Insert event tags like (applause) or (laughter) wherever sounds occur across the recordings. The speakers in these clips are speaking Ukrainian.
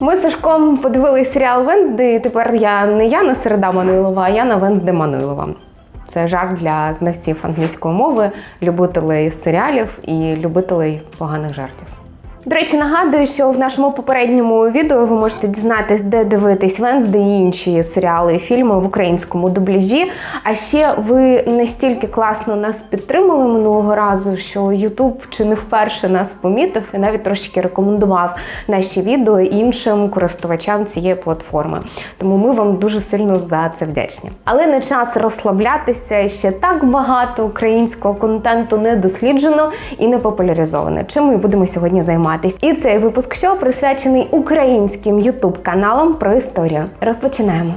Ми з Сашком подивились серіал Венсди, і тепер я не Яна Середа Мануйлова, а Яна Венсди Мануйлова. Це жарт для знавців англійської мови, любителей серіалів і любителей поганих жартів. До речі, нагадую, що в нашому попередньому відео ви можете дізнатись, де дивитись Венсди і інші серіали і фільми в українському дубляжі. А ще ви настільки класно нас підтримали минулого разу, що Ютуб чи не вперше нас помітив і навіть трошки рекомендував наші відео іншим користувачам цієї платформи. Тому ми вам дуже сильно за це вдячні. Але не час розслаблятися. Ще так багато українського контенту не досліджено і не популяризовано. Чим ми будемо сьогодні займатися? І цей випуск шоу присвячений українським ютуб каналам про історію. Розпочинаємо.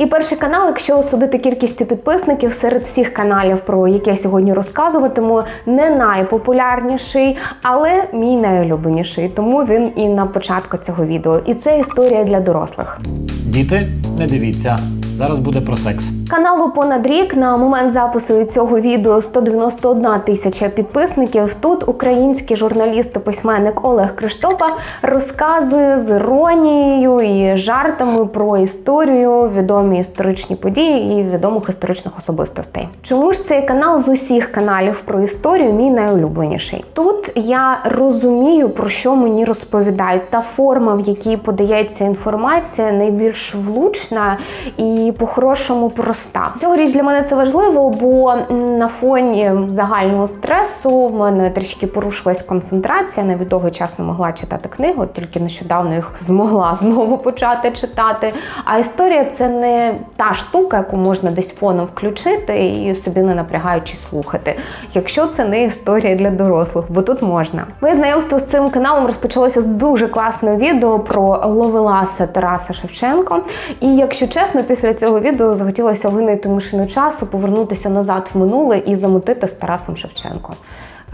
І перший канал, якщо судити кількістю підписників серед всіх каналів, про які я сьогодні розказуватиму, не найпопулярніший, але мій найулюбленіший. Тому він і на початку цього відео. І це історія для дорослих. Діти, не дивіться. Зараз буде про секс. Каналу понад рік на момент запису цього відео 191 тисяча підписників. Тут український журналіст та письменник Олег Криштопа розказує з іронією і жартами про історію, відомі історичні події і відомих історичних особистостей. Чому ж цей канал з усіх каналів про історію мій найулюбленіший? Тут я розумію, про що мені розповідають. Та форма, в якій подається інформація, найбільш влучна і по-хорошому проста. Цьогоріч для мене це важливо, бо на фоні загального стресу в мене трішки порушилась концентрація. Навіть довгий час не могла читати книгу, тільки нещодавно їх змогла (laughs) знову почати читати. А історія це не та штука, яку можна десь фоном включити і собі не напрягаючи слухати. Якщо це не історія для дорослих, бо тут можна. Моє знайомство з цим каналом розпочалося з дуже класного відео про Ловеласа Тараса Шевченко. І якщо чесно, після цього відео захотілося винайти машину часу, повернутися назад в минуле і замутити з Тарасом Шевченко.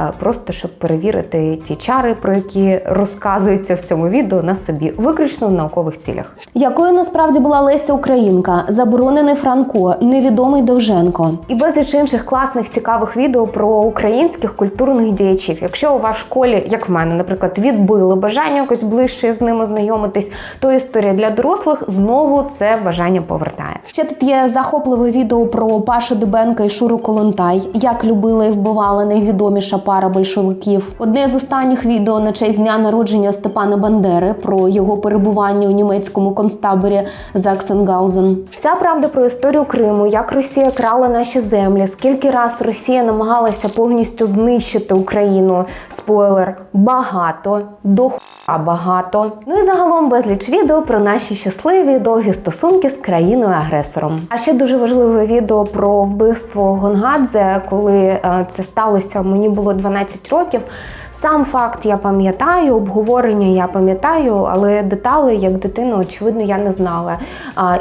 Е, Просто щоб перевірити ті чари, про які розказуються в цьому відео на собі, виключно в наукових цілях. Якою насправді була Леся Українка, заборонений Франко, невідомий Довженко. І безліч інших класних цікавих відео про українських культурних діячів. Якщо у вас школі, як в мене, наприклад, відбили бажання якось ближче з ними знайомитись, то історія для дорослих знову це бажання повертає. Ще тут є захопливе відео про Пашу Дебенка і Шуру Колонтай, як любила і вбивала найвідоміша пара большевиків. Одне з останніх відео на честь дня народження Степана Бандери про його перебування у німецькому концтаборі Заксенгаузен. Вся правда про історію Криму, як Росія крала наші землі, скільки раз Росія намагалася повністю знищити Україну. Спойлер багато до хуя багато. Ну і загалом безліч відео про наші щасливі довгі стосунки з країною-агресором. А ще дуже важливе відео про вбивство Гонгадзе, коли е, це сталося. Мені було 12 років. Сам факт я пам'ятаю, обговорення я пам'ятаю, але деталі, як дитина, очевидно, я не знала.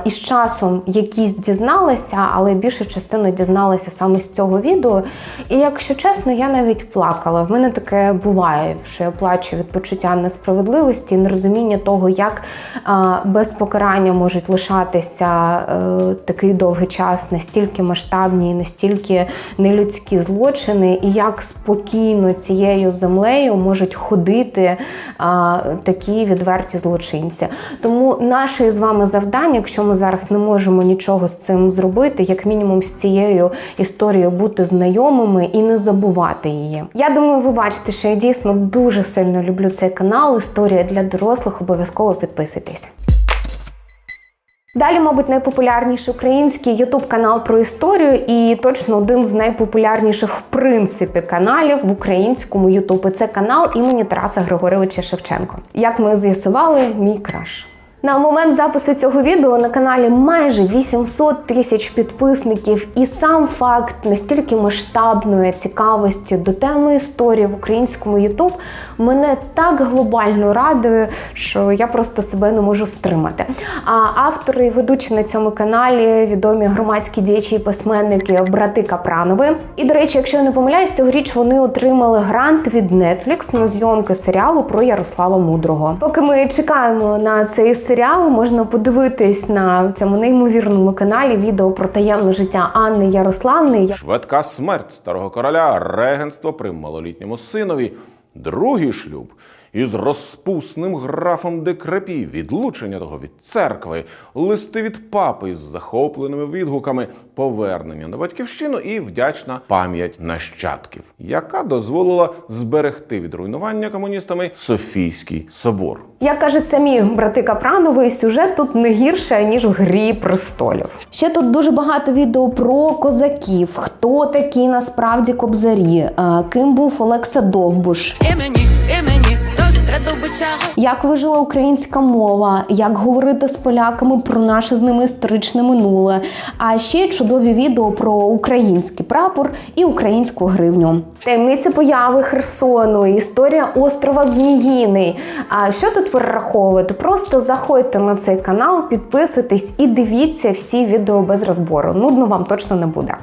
І з часом якісь дізналася, але більшу частину дізналася саме з цього відео. І якщо чесно, я навіть плакала. В мене таке буває, що я плачу від почуття несправедливості, нерозуміння того, як без покарання можуть лишатися е, такий довгий час, настільки масштабні, настільки нелюдські злочини, і як спокійно цією землею можуть ходити а, такі відверті злочинці. Тому наше з вами завдання, якщо ми зараз не можемо нічого з цим зробити, як мінімум з цією історією бути знайомими і не забувати її. Я думаю, ви бачите, що я дійсно дуже сильно люблю цей канал. Історія для дорослих. Обов'язково підписуйтесь. Далі, мабуть, найпопулярніший український ютуб канал про історію, і точно один з найпопулярніших в принципі каналів в українському Ютуб. Це канал імені Тараса Григоровича Шевченко. Як ми з'ясували, мій краш. На момент запису цього відео на каналі майже 800 тисяч підписників, і сам факт настільки масштабної цікавості до теми історії в українському Ютуб мене так глобально радує, що я просто себе не можу стримати. А автори і ведучі на цьому каналі відомі громадські діячі і письменники брати Капранови. І до речі, якщо я не помиляюсь, цьогоріч вони отримали грант від Netflix на зйомки серіалу про Ярослава Мудрого. Поки ми чекаємо на цей серіал серіал можна подивитись на цьому неймовірному каналі відео про таємне життя Анни Ярославни. Швидка смерть старого короля, регенство при малолітньому синові, другий шлюб із розпусним графом Декрепі, відлучення того від церкви, листи від папи із захопленими відгуками, повернення на батьківщину і вдячна пам'ять нащадків, яка дозволила зберегти від руйнування комуністами Софійський собор. Як кажуть самі брати Капранови, сюжет тут не гірше ніж в грі престолів. Ще тут дуже багато відео про козаків, хто такі насправді кобзарі, ким був Олекса Довбуш, Імені, імені, дуже треба бича. Як вижила українська мова, як говорити з поляками про наше з ними історичне минуле. А ще чудові відео про український прапор і українську гривню. Таємниці появи Херсону, історія острова Зміїний. А що тут перераховувати? Просто заходьте на цей канал, підписуйтесь і дивіться всі відео без розбору. Нудно вам точно не буде.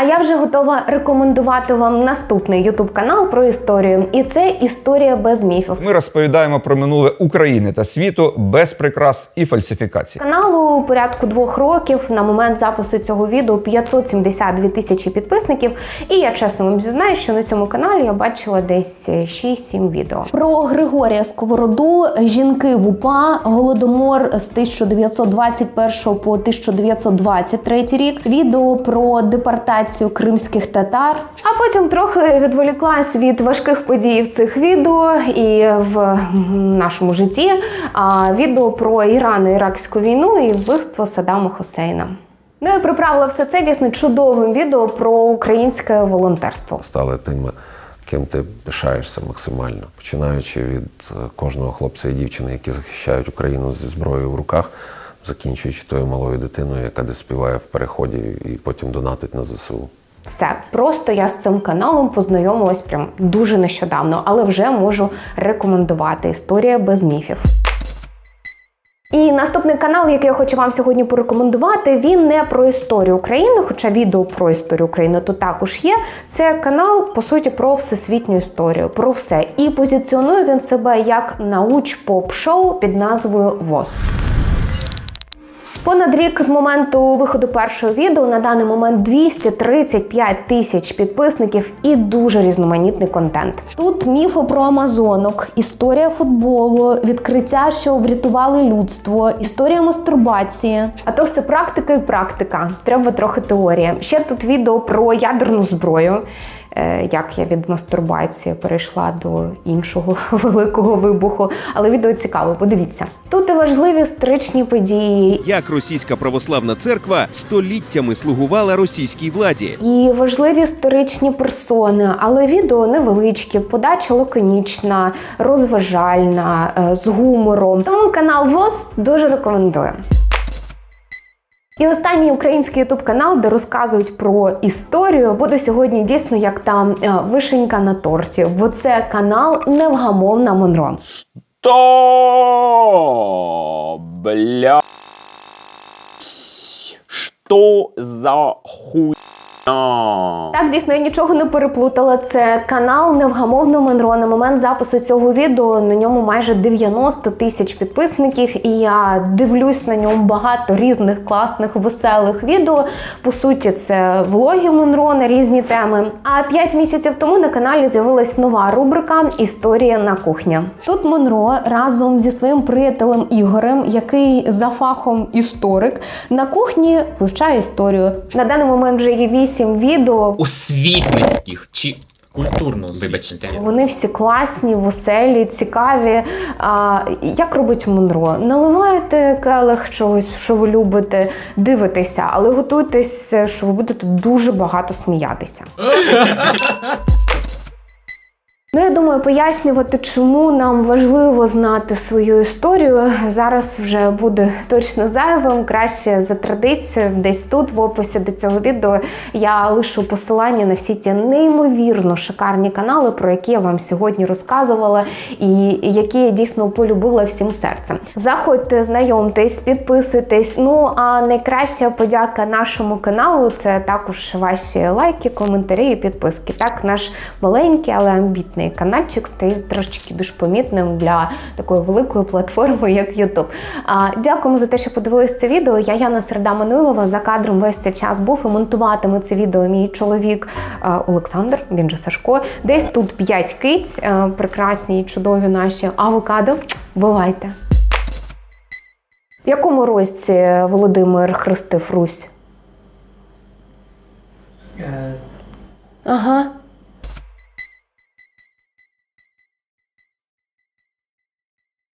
А я вже готова рекомендувати вам наступний YouTube канал про історію. І це історія без міфів. Ми розповідаємо про минуле України та світу без прикрас і фальсифікацій. Каналу порядку двох років на момент запису цього відео 572 тисячі підписників. І я чесно вам зізнаю, що на цьому каналі я бачила десь 6-7 відео. Про Григорія Сковороду, жінки в УПА, голодомор з 1921 по 1923 рік, відео про депортацію кримських татар. А потім трохи відволіклась від важких подій в цих відео і в нашому житті. А відео про Ірано-Іракську війну і вбивство Саддама Хусейна. Ну і приправила все це дійсно чудовим відео про українське волонтерство. стали тими, ким ти пишаєшся максимально, починаючи від е, кожного хлопця і дівчини, які захищають Україну зі зброєю в руках, закінчуючи тою малою дитиною, яка десь співає в переході і потім донатить на ЗСУ. Все просто я з цим каналом познайомилась прям дуже нещодавно, але вже можу рекомендувати історія без міфів. І наступний канал, який я хочу вам сьогодні порекомендувати, він не про історію України, хоча відео про історію України тут також є. Це канал, по суті, про всесвітню історію, про все. І позиціонує він себе як науч-поп-шоу під назвою ВОЗ. Понад рік з моменту виходу першого відео на даний момент 235 тисяч підписників і дуже різноманітний контент. Тут міфи про амазонок, історія футболу, відкриття, що врятували людство, історія мастурбації. А то все практика і практика. Треба трохи теорії. Ще тут відео про ядерну зброю. Е, Як я від мастурбації перейшла до іншого (laughs) великого вибуху. Але відео цікаво, подивіться. Тут і важливі історичні події, як російська православна церква століттями слугувала російській владі. і важливі історичні персони, але відео невеличкі, подача лаконічна, розважальна, е, з гумором. Тому канал ВОЗ дуже рекомендую. І останній український ютуб канал, де розказують про історію, буде сьогодні дійсно як там е, вишенька на торті, бо це канал Невгамовна Монро. Що? бля? Що за хуйня? Так, дійсно, я нічого не переплутала. Це канал Невгамовно Монро. На момент запису цього відео на ньому майже 90 тисяч підписників, і я дивлюсь на ньому багато різних класних, веселих відео. По суті, це влоги Монро на різні теми. А 5 місяців тому на каналі з'явилась нова рубрика Історія на кухні. Тут Монро разом зі своїм приятелем Ігорем, який за фахом історик, на кухні вивчає історію. На даний момент вже є 8 відео. освітницьких чи культурно, вибачте. Вони всі класні, веселі, цікаві. А, як робить Монро? Наливаєте келих чогось, що ви любите, дивитеся, але готуйтесь, що ви будете дуже багато сміятися. (laughs) Ну, я думаю, пояснювати, чому нам важливо знати свою історію. Зараз вже буде точно зайвим. Краще за традицією, десь тут, в описі до цього відео, я лишу посилання на всі ті неймовірно шикарні канали, про які я вам сьогодні розказувала, і які я дійсно полюбила всім серцем. Заходьте, знайомтесь, підписуйтесь. Ну а найкраща подяка нашому каналу це також ваші лайки, коментарі і підписки. Так, наш маленький, але амбітний цей каналчик стає трошечки більш помітним для такої великої платформи, як YouTube. А, дякуємо за те, що подивилися це відео. Я Яна Середа Манилова. За кадром весь цей час був і монтуватиме це відео мій чоловік Олександр, він же Сашко. Десь тут п'ять киць, прекрасні, чудові наші авокадо. Бувайте! В якому році Володимир хрестив Русь? Ага.